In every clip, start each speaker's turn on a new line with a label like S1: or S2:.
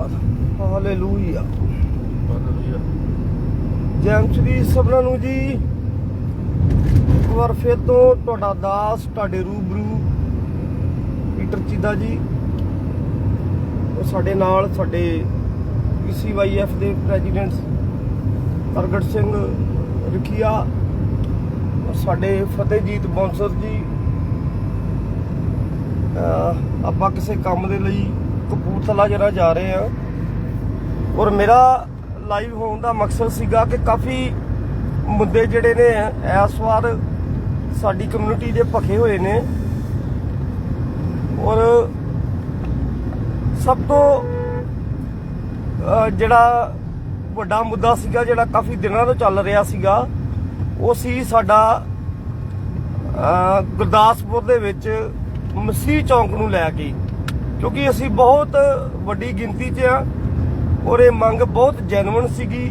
S1: ਧੰਨਵਾਦ। ਹਾਲੇਲੂਇਆ। ਜੈ ਸ੍ਰੀ ਸਭਨਾਂ ਨੂੰ ਜੀ ਇੱਕ ਵਾਰ ਫਿਰ ਤੋਂ ਤੁਹਾਡਾ ਦਾਸ ਤੁਹਾਡੇ ਰੂਬਰੂ ਪੀਟਰ ਚੀਦਾ ਜੀ ਉਹ ਸਾਡੇ ਨਾਲ ਸਾਡੇ ਪੀਸੀਵਾਈਐਫ ਦੇ ਪ੍ਰੈਜ਼ੀਡੈਂਟ ਪ੍ਰਗਟ ਸਿੰਘ ਰਖੀਆ ਔਰ ਸਾਡੇ ਫਤਿਹਜੀਤ ਬੌਂਸਰ ਜੀ ਆਪਾਂ ਕਿਸੇ ਕੰਮ ਦੇ ਲਈ ਕਪੂਰਥਲਾ ਜਿਹੜਾ ਜਾ ਰਹੇ ਆ। ਔਰ ਮੇਰਾ ਲਾਈਵ ਹੋਣ ਦਾ ਮਕਸਦ ਸੀਗਾ ਕਿ ਕਾਫੀ ਮੁੱਦੇ ਜਿਹੜੇ ਨੇ, ਇਸ ਵਾਰ ਸਾਡੀ ਕਮਿਊਨਿਟੀ ਦੇ ਭਖੇ ਹੋਏ ਨੇ। ਔਰ ਸਭ ਤੋਂ ਜਿਹੜਾ ਵੱਡਾ ਮੁੱਦਾ ਸੀਗਾ, ਜਿਹੜਾ ਕਾਫੀ ਦਿਨਾਂ ਤੋਂ ਚੱਲ ਰਿਹਾ ਸੀਗਾ, ਉਹ ਸੀ ਸਾਡਾ ਗੁਰਦਾਸਪੁਰ ਦੇ ਵਿੱਚ ਮਸੀਹ ਚੌਂਕ ਨੂੰ ਲੈ ਕੇ। ਕਿਉਂਕਿ ਅਸੀਂ ਬਹੁਤ ਵੱਡੀ ਗਿਣਤੀ 'ਚ ਆ ਔਰ ਇਹ ਮੰਗ ਬਹੁਤ ਜੈਨੂਇਨ ਸੀਗੀ।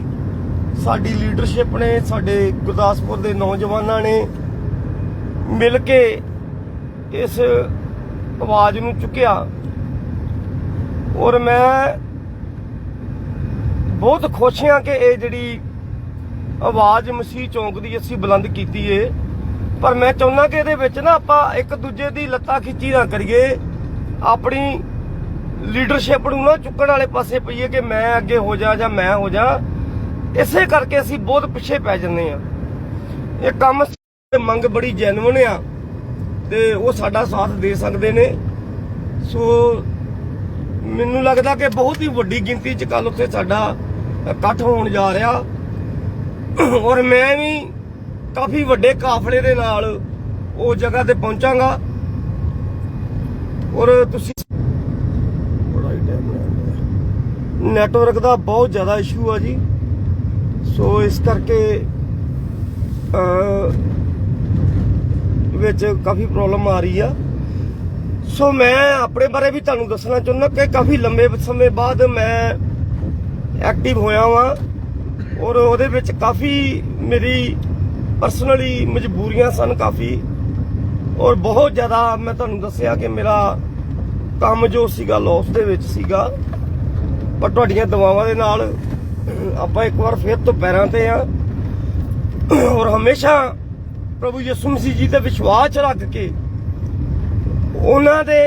S1: ਸਾਡੀ ਲੀਡਰਸ਼ਿਪ ਨੇ, ਸਾਡੇ ਗੁਰਦਾਸਪੁਰ ਦੇ ਨੌਜਵਾਨਾਂ ਨੇ ਮਿਲ ਕੇ ਇਸ ਆਵਾਜ਼ ਨੂੰ ਚੁੱਕਿਆ। ਔਰ ਮੈਂ ਬਹੁਤ ਖੁਸ਼ ਹਾਂ ਕਿ ਇਹ ਜਿਹੜੀ ਆਵਾਜ਼ ਮਸੀਹ ਚੌਂਕ ਦੀ ਅਸੀਂ ਬੁਲੰਦ ਕੀਤੀ ਏ। ਪਰ ਮੈਂ ਚਾਹੁੰਦਾ ਕਿ ਇਹਦੇ ਵਿੱਚ ਨਾ ਆਪਾਂ ਇੱਕ ਦੂਜੇ ਦੀ ਲੱਤਾਂ ਖਿੱਚੀ ਨਾ ਕਰੀਏ। ਆਪਣੀ ਲੀਡਰਸ਼ਿਪ ਨੂੰ ਨਾ ਚੁੱਕਣ ਵਾਲੇ ਪਾਸੇ ਪਈਏ ਕਿ ਮੈਂ ਅੱਗੇ ਹੋ ਜਾ ਜਾਂ ਮੈਂ ਹੋ ਜਾ। ਇਸੇ ਕਰਕੇ ਅਸੀਂ ਬਹੁਤ ਪਿੱਛੇ ਪੈ ਜੰਨੇ ਆ ਇਹ ਕੰਮ ਮੰਗ ਬੜੀ ਜੈਨੂਇਨ ਆ ਤੇ ਉਹ ਸਾਡਾ ਸਾਥ ਦੇ ਸਕਦੇ ਨੇ। ਸੋ ਮੈਨੂੰ ਲੱਗਦਾ ਕਿ ਬਹੁਤ ਹੀ ਵੱਡੀ ਗਿਣਤੀ ਚ ਕੱਲ ਉੱਥੇ ਸਾਡਾ ਇਕੱਠ ਹੋਣ ਜਾ ਰਿਹਾ। ਔਰ ਮੈਂ ਵੀ ਕਾਫੀ ਵੱਡੇ ਕਾਫਲੇ ਦੇ ਨਾਲ ਉਹ ਜਗ੍ਹਾ ਤੇ ਪਹੁੰਚਾਂਗਾ। ਔਰ ਤੁਸੀਂ ਬੜਾ ਹੀ ਟਾਈਮ ਨੈਟਵਰਕ ਦਾ ਬਹੁਤ ਜ਼ਿਆਦਾ ਇਸ਼ੂ ਆ ਜੀ। ਸੋ ਇਸ ਕਰਕੇ ਵਿੱਚ ਕਾਫੀ ਪ੍ਰੋਬਲਮ ਆ ਰਹੀ ਆ। ਸੋ ਮੈਂ ਆਪਣੇ ਬਾਰੇ ਵੀ ਤੁਹਾਨੂੰ ਦੱਸਣਾ ਚਾਹੁੰਦਾ ਕਿ ਕਾਫੀ ਲੰਬੇ ਸਮੇਂ ਬਾਅਦ ਮੈਂ ਐਕਟਿਵ ਹੋਇਆ ਵਾਂ ਔਰ ਉਹਦੇ ਵਿੱਚ ਕਾਫੀ ਮੇਰੀ ਪਰਸਨਲੀ ਮਜਬੂਰੀਆਂ ਸਨ ਕਾਫੀ ਔਰ ਬਹੁਤ ਜ਼ਿਆਦਾ ਮੈਂ ਤੁਹਾਨੂੰ ਦੱਸਿਆ ਕਿ ਮੇਰਾ ਕੰਮ ਜੋ ਸੀਗਾ ਲੋਸ ਦੇ ਵਿੱਚ ਸੀਗਾ। ਪਰ ਤੁਹਾਡੀਆਂ ਦੁਆਵਾਂ ਦੇ ਨਾਲ, ਆਪਾਂ ਇੱਕ ਵਾਰ ਫਿਰ ਤੋਂ ਪੈਰਾਂ ਤੇ ਆ। ਔਰ ਹਮੇਸ਼ਾ ਪ੍ਰਭੂ ਯਿਸੂ ਮਸੀਹ ਜੀ ਤੇ ਵਿਸ਼ਵਾਸ ਰੱਖ ਕੇ ਉਹਨਾਂ ਦੇ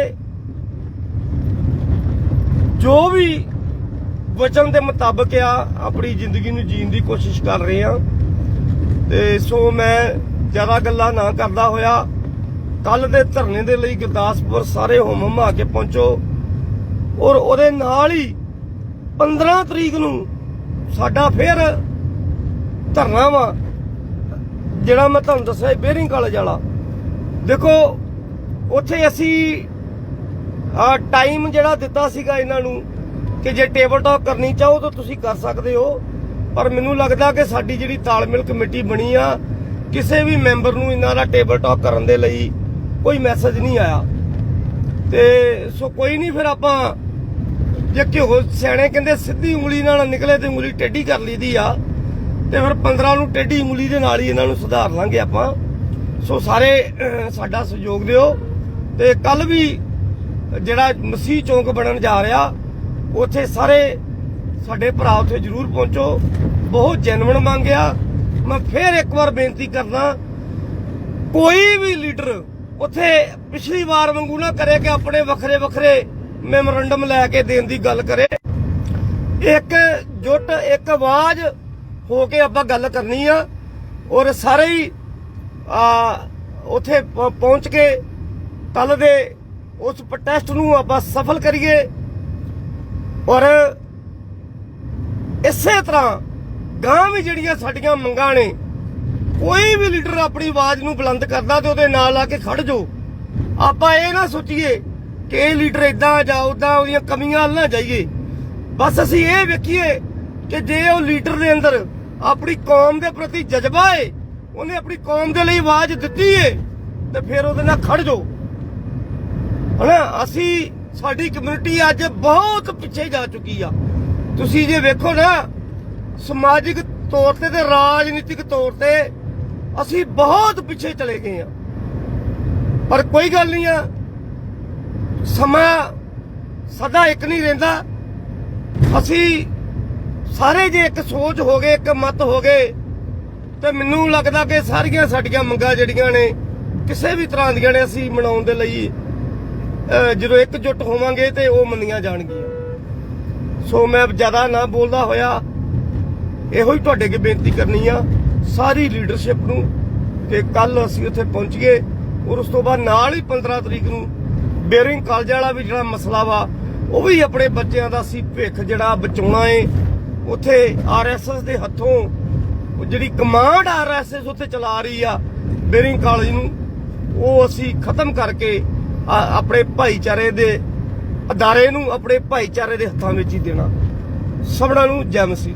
S1: ਜੋ ਵੀ ਵਚਨ ਦੇ ਮੁਤਾਬਕ ਆ, ਆਪਣੀ ਜ਼ਿੰਦਗੀ ਨੂੰ ਜੀਣ ਦੀ ਕੋਸ਼ਿਸ਼ ਕਰ ਰਹੇ ਆ। ਤੇ ਸੋ ਮੈਂ ਜ਼ਿਆਦਾ ਗੱਲਾਂ ਨਾ ਕਰਦਾ ਹੋਇਆ ਕੱਲ ਦੇ ਧਰਨੇ ਦੇ ਲਈ ਗੁਰਦਾਸਪੁਰ ਸਾਰੇ ਹੋਮ ਹਮਾ ਕੇ ਪਹੁੰਚੋ। ਔਰ ਉਹਦੇ ਨਾਲ ਹੀ 15 ਤਰੀਕ ਨੂੰ ਸਾਡਾ ਫੇਰ ਧਰਨਾ ਵਾ, ਜਿਹੜਾ ਮੈਂ ਤੁਹਾਨੂੰ ਦੱਸਿਆ ਬੇਰਿੰਗ ਕਾਲਜ ਵਾਲਾ। ਦੇਖੋ, ਉੱਥੇ ਅਸੀਂ, ਆ ਟਾਈਮ ਜਿਹੜਾ ਦਿੱਤਾ ਸੀਗਾ ਇਹਨਾਂ ਨੂੰ ਕਿ ਜੇ ਟੇਬਲ ਟਾਕ ਕਰਨੀ ਚਾਹੋ ਤਾਂ ਤੁਸੀਂ ਕਰ ਸਕਦੇ ਹੋ, ਪਰ ਮੈਨੂੰ ਲੱਗਦਾ ਕਿ ਸਾਡੀ ਜਿਹੜੀ ਤਾਲਮੇਲ ਕਮੇਟੀ ਬਣੀ ਆ, ਕਿਸੇ ਵੀ ਮੈਂਬਰ ਨੂੰ ਇਹਨਾਂ ਦਾ ਟੇਬਲ ਟਾਕ ਕਰਨ ਦੇ ਲਈ ਕੋਈ ਮੈਸੇਜ ਨਹੀਂ ਆਇਆ। ਤੇ ਸੋ ਕੋਈ ਨਹੀਂ, ਫਿਰ ਆਪਾਂ ਜੇ ਘਿਓ ਸਿਆਣੇ ਕਹਿੰਦੇ ਸਿੱਧੀ ਉਂਗਲੀ ਨਾਲ ਨਿਕਲੇ ਤੇ ਉਂਗਲੀ ਟੇਢੀ ਕਰ ਲਈਦੀ ਆ, ਤੇ ਫਿਰ 15 ਨੂੰ ਟੇਢੀ ਉਂਗਲੀ ਦੇ ਨਾਲ ਹੀ ਇਹਨਾਂ ਨੂੰ ਸੁਧਾਰ ਲਾਂਗੇ ਆਪਾਂ। ਸੋ ਸਾਰੇ ਸਾਡਾ ਸਹਿਯੋਗ ਦਿਓ। ਤੇ ਕੱਲ ਵੀ ਜਿਹੜਾ ਮਸੀਹ ਚੌਂਕ ਬਣਨ ਜਾ ਰਿਹਾ, ਉੱਥੇ ਸਾਰੇ ਸਾਡੇ ਭਰਾ ਉੱਥੇ ਜ਼ਰੂਰ ਪਹੁੰਚੋ। ਬਹੁਤ ਜੈਨੂਇਨ ਮੰਗਿਆ ਮੈਂ ਫੇਰ ਇੱਕ ਵਾਰ ਬੇਨਤੀ ਕਰਦਾ, ਕੋਈ ਵੀ ਲੀਡਰ ਉੱਥੇ ਪਿਛਲੀ ਵਾਰ ਵਾਂਗੂ ਨਾ ਕਰੇ ਕਿ ਆਪਣੇ ਵੱਖਰੇ ਵੱਖਰੇ ਮੈਮੋਰੰਡਮ ਲੈ ਕੇ ਦੇਣ ਦੀ ਗੱਲ ਕਰੇ। ਇੱਕ ਜੁੱਟ, ਇੱਕ ਆਵਾਜ਼ ਹੋ ਕੇ ਆਪਾਂ ਗੱਲ ਕਰਨੀ ਆ ਔਰ ਸਾਰੇ ਹੀ, ਆ, ਉੱਥੇ ਪਹੁੰਚ ਕੇ ਕੱਲ ਦੇ ਉਸ ਪ੍ਰੋਟੈਸਟ ਨੂੰ ਆਪਾਂ ਸਫਲ ਕਰੀਏ। ਔਰ ਇਸੇ ਤਰ੍ਹਾਂ ਗਾਂ ਵੀ ਜਿਹੜੀਆਂ ਸਾਡੀਆਂ ਮੰਗਾਂ ਨੇ, ਕੋਈ ਵੀ ਲੀਡਰ ਆਪਣੀ ਆਵਾਜ਼ ਨੂੰ ਬੁਲੰਦ ਕਰਦਾ ਤੇ ਉਹਦੇ ਨਾਲ ਆ ਕੇ ਖੜ ਜਾਓ। ਆਪਾਂ ਇਹ ਨਾ ਸੋਚੀਏ ਕਿ ਇਹ ਲੀਡਰ ਇਦਾਂ ਜਾਂ ਉਦਾਂ ਉਹਦੀਆਂ ਕਮੀਆਂ ਵੱਲ ਨਾ ਜਾਈਏ। ਬਸ ਅਸੀਂ ਇਹ ਵੇਖੀਏ ਕਿ ਜੇ ਉਹ ਲੀਡਰ ਦੇ ਅੰਦਰ ਆਪਣੀ ਕੌਮ ਦੇ ਪ੍ਰਤੀ ਜਜ਼ਬਾ ਏ, ਉਹਨੇ ਆਪਣੀ ਕੌਮ ਦੇ ਲਈ ਆਵਾਜ਼ ਦਿੱਤੀ ਏ, ਤੇ ਫਿਰ ਉਹਦੇ ਨਾਲ ਖੜ ਜਾਓ। ਹਨਾ, ਅਸੀਂ, ਸਾਡੀ ਕਮਿਊਨਿਟੀ ਅੱਜ ਬਹੁਤ ਪਿੱਛੇ ਜਾ ਚੁੱਕੀ ਆ। ਤੁਸੀਂ ਜੇ ਵੇਖੋ ਨਾ, ਸਮਾਜਿਕ ਤੌਰ ਤੇ ਤੇ ਰਾਜਨੀਤਿਕ ਤੌਰ ਤੇ ਅਸੀਂ ਬਹੁਤ ਪਿੱਛੇ ਚਲੇ ਗਏ ਆ। ਪਰ ਕੋਈ ਗੱਲ ਨਹੀਂ ਆ ਸਮਾਂ ਸਦਾ ਇੱਕ ਨਹੀਂ ਰਹਿੰਦਾ। ਅਸੀਂ ਸਾਰੇ ਜੇ ਇੱਕ ਸੋਚ ਹੋ ਗਏ ਇੱਕ ਮਤ ਹੋ ਗਏ ਤੇ ਮੈਨੂੰ ਲੱਗਦਾ ਕਿ ਸਾਰੀਆਂ ਸਾਡੀਆਂ ਮੰਗਾਂ ਜਿਹੜੀਆਂ ਨੇ ਕਿਸੇ ਵੀ ਤਰ੍ਹਾਂ ਦੀਆਂ ਨੇ ਅਸੀਂ ਮਨਾਉਣ ਦੇ ਲਈ ਅਹ, ਜਦੋਂ ਇਕਜੁੱਟ ਹੋਵਾਂਗੇ ਤੇ ਉਹ ਮੰਨੀਆਂ ਜਾਣਗੀਆਂ। ਸੋ ਮੈਂ ਜ਼ਿਆਦਾ ਨਾ ਬੋਲਦਾ ਹੋਇਆ ਇਹੋ ਹੀ ਤੁਹਾਡੇ ਅੱਗੇ ਬੇਨਤੀ ਕਰਨੀ ਆ ਸਾਰੀ ਲੀਡਰਸ਼ਿਪ ਨੂੰ ਕਿ ਕੱਲ ਅਸੀਂ ਉੱਥੇ ਪਹੁੰਚੀਏ ਔਰ ਉਸ ਤੋਂ ਬਾਅਦ ਨਾਲ ਹੀ 15 ਤਰੀਕ ਨੂੰ ਬੇਰਿੰਗ ਕਾਲਜ ਵਾਲਾ ਵੀ ਜਿਹੜਾ ਮਸਲਾ ਵਾ, ਉਹ ਵੀ ਆਪਣੇ ਬੱਚਿਆਂ ਦਾ ਸੀ ਭਿੱਖ ਜਿਹੜਾ ਬਚਾਉਣਾ ਏ। ਉੱਥੇ ਆਰਐਸਐਸ ਦੇ ਹੱਥੋਂ ਜਿਹੜੀ ਕਮਾਂਡ ਆਰਐਸਐਸ ਉੱਥੇ ਚਲਾ ਰਹੀ ਆ ਬੇਰਿੰਗ ਕਾਲਜ ਨੂੰ, ਉਹ ਅਸੀਂ ਖਤਮ ਕਰਕੇ ਆਪਣੇ ਭਾਈਚਾਰੇ ਦੇ ਅਦਾਰੇ ਨੂੰ ਆਪਣੇ ਭਾਈਚਾਰੇ ਦੇ ਹੱਥਾਂ ਵਿੱਚ ਹੀ ਦੇਣਾ। ਸਭਨਾਂ ਨੂੰ ਜੈ ਮਸੀਹ